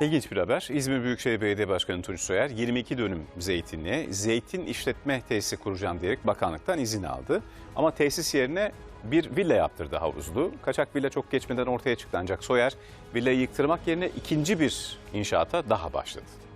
İlginç bir haber. İzmir Büyükşehir Belediye Başkanı Tunç Soyer 22 dönüm zeytinliğe zeytin işletme tesisi kuracağım diyerek bakanlıktan izin aldı. Ama tesis yerine bir villa yaptırdı havuzlu. Kaçak villa çok geçmeden ortaya çıktı ancak Soyer villayı yıktırmak yerine ikinci bir inşaata daha başladı.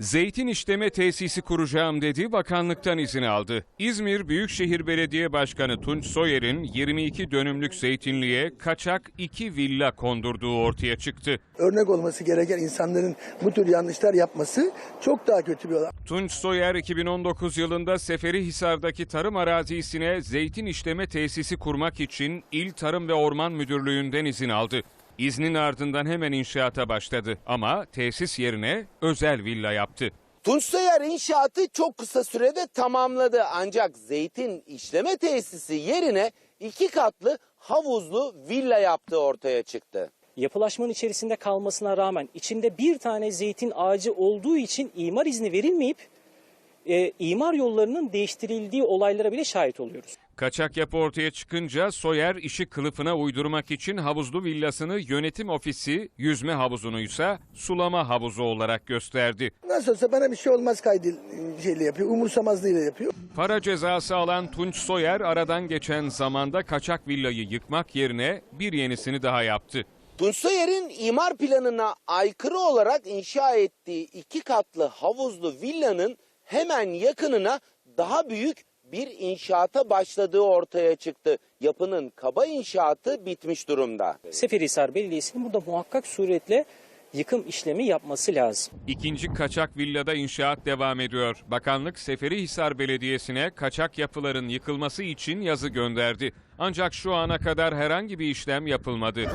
Zeytin işleme tesisi kuracağım dedi, bakanlıktan izin aldı. İzmir Büyükşehir Belediye Başkanı Tunç Soyer'in 22 dönümlük zeytinliğe kaçak iki villa kondurduğu ortaya çıktı. örnek olması gereken insanların bu tür yanlışlar yapması çok daha kötü bir olay. Tunç Soyer 2019 yılında Seferihisar'daki tarım arazisine zeytin işleme tesisi kurmak için İl Tarım ve Orman Müdürlüğü'nden izin aldı. İznin ardından hemen inşaata başladı ama tesis yerine özel villa yaptı. Tunç Soyer inşaatı çok kısa sürede tamamladı ancak zeytin işleme tesisi yerine iki katlı havuzlu villa yaptığı ortaya çıktı. yapılaşmanın içerisinde kalmasına rağmen içinde bir tane zeytin ağacı olduğu için imar izni verilmeyip e, imar yollarının değiştirildiği olaylara bile şahit oluyoruz. Kaçak yapı ortaya çıkınca Soyer işi kılıfına uydurmak için havuzlu villasını yönetim ofisi, yüzme havuzunu ise sulama havuzu olarak gösterdi. Nasıl olsa bana bir şey olmaz kaydı şeyle yapıyor, umursamazlığıyla yapıyor. Para cezası alan Tunç Soyer aradan geçen zamanda kaçak villayı yıkmak yerine bir yenisini daha yaptı. Tunç Soyer'in imar planına aykırı olarak inşa ettiği iki katlı havuzlu villanın hemen yakınına daha büyük bir inşaata başladığı ortaya çıktı. Yapının kaba inşaatı bitmiş durumda. Seferihisar Belediyesi'nin burada muhakkak suretle yıkım işlemi yapması lazım. İkinci kaçak villada inşaat devam ediyor. Bakanlık Seferihisar Belediyesi'ne kaçak yapıların yıkılması için yazı gönderdi. Ancak şu ana kadar herhangi bir işlem yapılmadı.